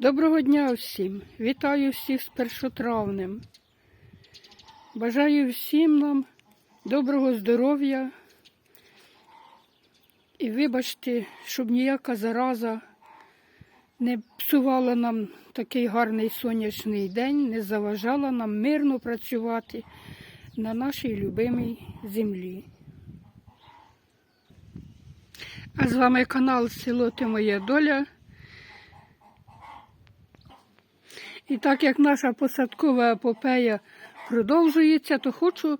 Доброго дня всім! Вітаю всіх з першотравнем. Бажаю всім нам доброго здоров'я. І вибачте, щоб ніяка зараза не псувала нам такий гарний сонячний день, не заважала нам мирно працювати на нашій любимій землі. А з вами канал Село Ти Моя Доля. І так як наша посадкова епопея продовжується, то хочу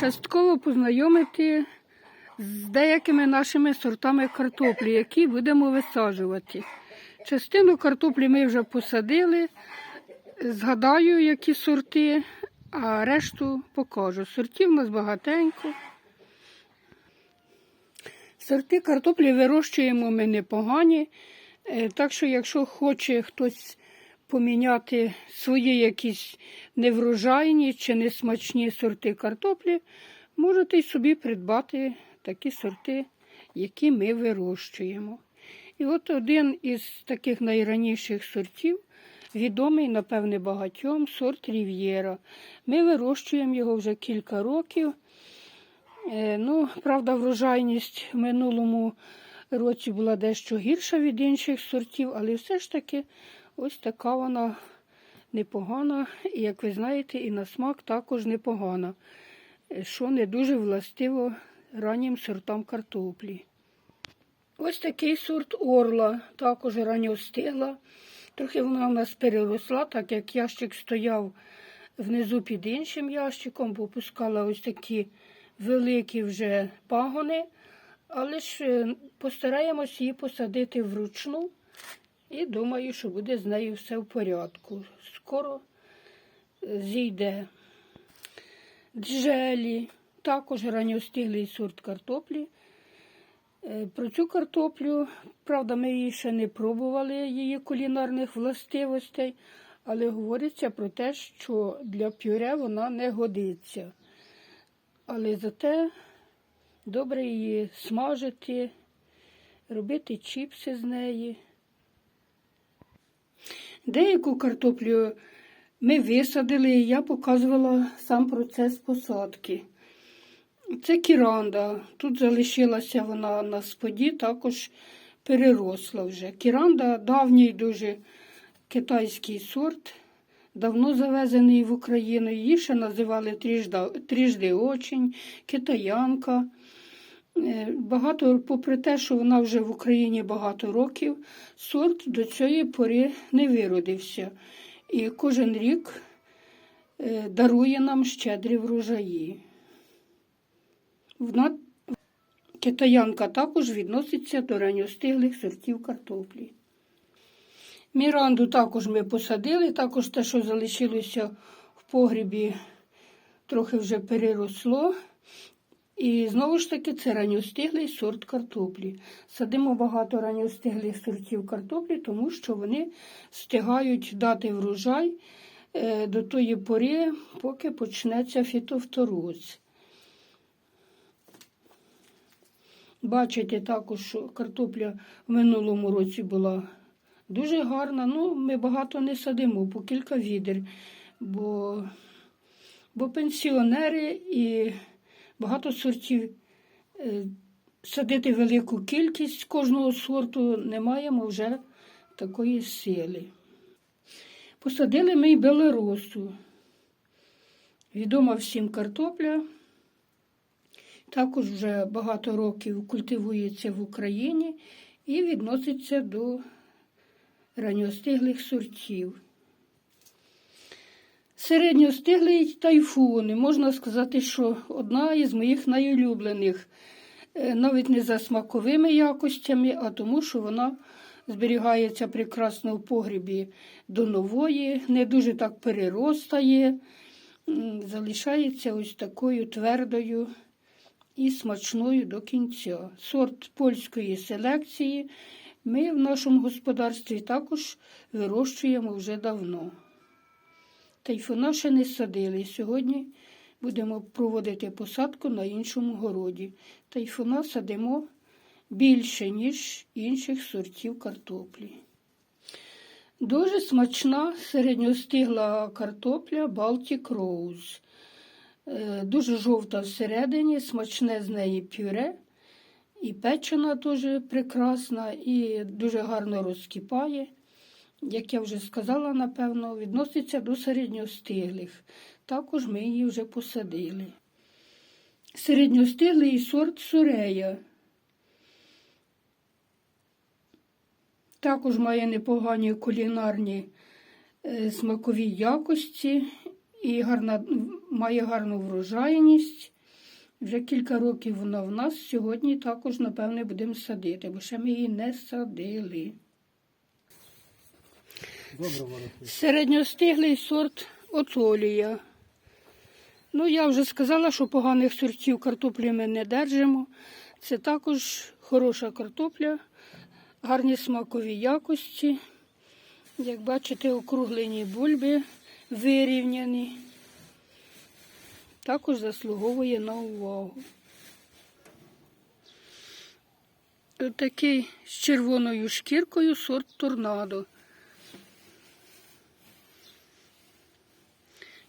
частково познайомити з деякими нашими сортами картоплі, які будемо висаджувати. Частину картоплі ми вже посадили, згадаю, які сорти, а решту покажу. Сортів у нас багатенько. Сорти картоплі вирощуємо ми непогані, е, так що, якщо хоче хтось поміняти свої якісь неврожайні чи несмачні сорти картоплі, можете й собі придбати такі сорти, які ми вирощуємо. І от один із таких найраніших сортів, відомий, напевне, багатьом, сорт Рів'єра. Ми вирощуємо його вже кілька років. Е, Ну, правда, врожайність в минулому році була дещо гірша від інших сортів, але все ж таки ось така вона непогана. І, як ви знаєте, і на смак також непогана, е, що не дуже властиво раннім сортам картоплі. Ось такий сорт орла, також ранньостигла. Трохи вона в нас переросла, так як ящик стояв внизу під іншим ящиком, бо пускала ось такі великі вже пагони, але ж е, постараємось її посадити вручну і думаю, що буде з нею все в порядку. Скоро е, зійде джелі, також ранньостиглий сорт картоплі. Е, Про цю картоплю, правда, ми її ще не пробували, її кулінарних властивостей, але говориться про те, що для пюре вона не годиться. Але зате добре її смажити, робити чіпси з неї. Деяку картоплю ми висадили, і я показувала сам процес посадки. Це кіранда. Тут залишилася вона на споді, також переросла вже. Кіранда давній дуже китайський сорт, давно завезений в Україну. Її ще називали тріжда, очень, китаянка. Е, Багато, попри те, що вона вже в Україні багато років, сорт до цієї пори не виродився. І кожен рік е, дарує нам щедрі врожаї. Вона китаянка також відноситься до ранньостиглих сортів картоплі. Міранду також ми посадили, також те, що залишилося в погрібі, трохи вже переросло. І знову ж таки це ранньостиглий сорт картоплі. Садимо багато ранньостиглих сортів картоплі, тому що вони встигають дати врожай е, до тої пори, поки почнеться фітофтороз. Бачите також, що картопля в минулому році була дуже гарна. Ну, ми багато не садимо, по кілька відер, бо, бо пенсіонери і багато сортів е, садити велику кількість кожного сорту не маємо вже такої сили. Посадили ми й белоросу. Відома всім картопля. Також вже багато років культивується в Україні і відноситься до ранньостиглих сортів. Середньостиглий тайфуни, можна сказати, що одна із моїх найулюблених, Е, навіть не за смаковими якостями, а тому, що вона зберігається прекрасно в погрібі до нової, не дуже так переростає, залишається ось такою твердою і смачною до кінця. Сорт польської селекції ми в нашому господарстві також вирощуємо вже давно. Тайфуна ще не садили. Сьогодні будемо проводити посадку на іншому городі. Тайфуна садимо більше, ніж інших сортів картоплі. Дуже смачна середньостигла картопля Baltic Rose. Е, Дуже жовта всередині, смачне з неї пюре. І печена дуже прекрасна, і дуже гарно розкипає. Як я вже сказала, напевно, відноситься до середньостиглих. Також ми її вже посадили. Середньостиглий сорт сурея. Також має непогані кулінарні е, смакові якості і гарна, має гарну врожайність. Вже кілька років вона в нас. Сьогодні також, напевне, будемо садити, бо ще ми її не садили. Середньостиглий сорт оцолія. Ну, я вже сказала, що поганих сортів картоплі ми не держимо. Це також хороша картопля, гарні смакові якості. Як бачите, округлені бульби вирівняні. Також заслуговує на увагу. Такий з червоною шкіркою сорт торнадо.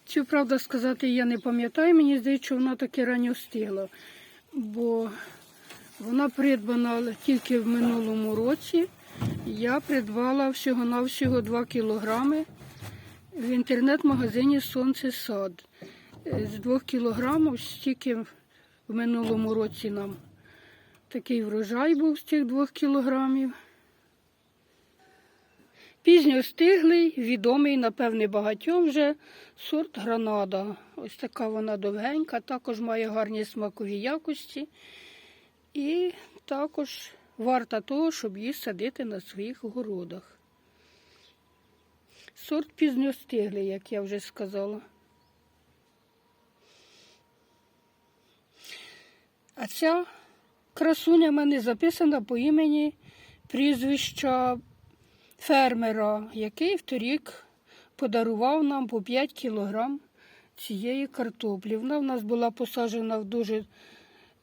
Цю правда сказати я не пам'ятаю, мені здається, що вона таки ранньо стигла, бо вона придбана тільки в минулому році. Я придбала всього-навсього 2 кілограми в інтернет-магазині Сонце Сад. З 2 кілограмів стільки в минулому році нам такий врожай був з цих 2 кілограмів. Пізньостиглий, відомий, напевне, багатьом вже сорт гранада. Ось така вона довгенька, також має гарні смакові якості. І також варта того, щоб її садити на своїх городах. Сорт пізньостиглий, як я вже сказала. А ця красуня в мене записана по імені прізвища фермера, який вторік подарував нам по 5 кілограм цієї картоплі. Вона в нас була посаджена в дуже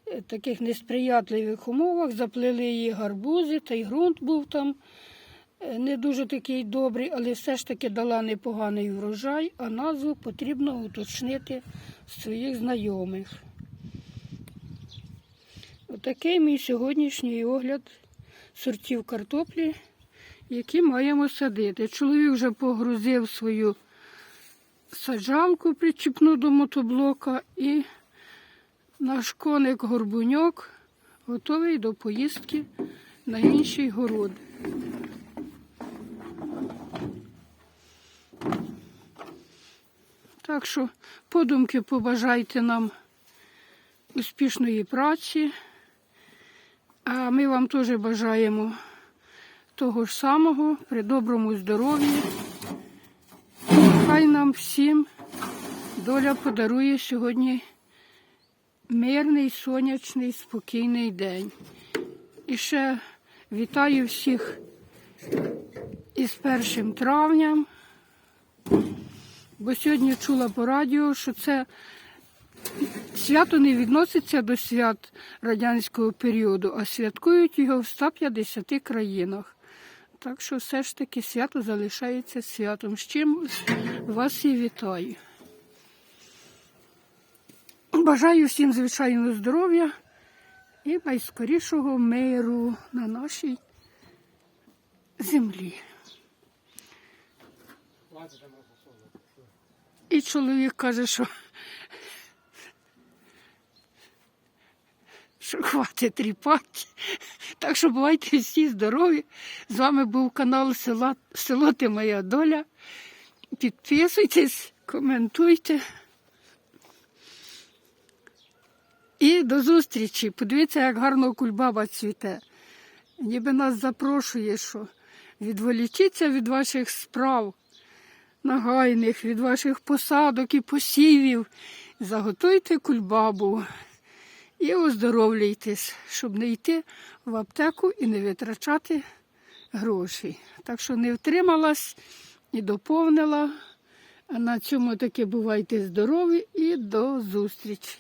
е, таких несприятливих умовах, заплели її гарбузи, та й ґрунт був там е, не дуже такий добрий, але все ж таки дала непоганий врожай, а назву потрібно уточнити своїх знайомих. Отакий мій сьогоднішній огляд сортів картоплі які маємо садити. Чоловік вже погрузив свою саджанку причіпну до мотоблока і наш коник горбуньок готовий до поїздки на інший город. Так що подумки побажайте нам успішної праці, а ми вам теж бажаємо того ж самого, при доброму здоров'ї. Хай нам всім доля подарує сьогодні мирний, сонячний, спокійний день. І ще вітаю всіх із першим травням, бо сьогодні чула по радіо, що це свято не відноситься до свят радянського періоду, а святкують його в 150 країнах. Так що все ж таки свято залишається святом. З чим вас і вітаю. Бажаю всім, звичайно, здоров'я і найскорішого миру на нашій землі. І чоловік каже, що, що хватить тріпати. Так що бувайте всі здорові. З вами був канал Села, Село Ти Моя Доля. Підписуйтесь, коментуйте. І до зустрічі. Подивіться, як гарно кульбаба цвіте. Ніби нас запрошує, що відволічіться від ваших справ нагайних, від ваших посадок і посівів. Заготуйте кульбабу і оздоровлюйтесь, щоб не йти в аптеку і не витрачати гроші. Так що не втрималась і доповнила. На цьому таки бувайте здорові і до зустрічі.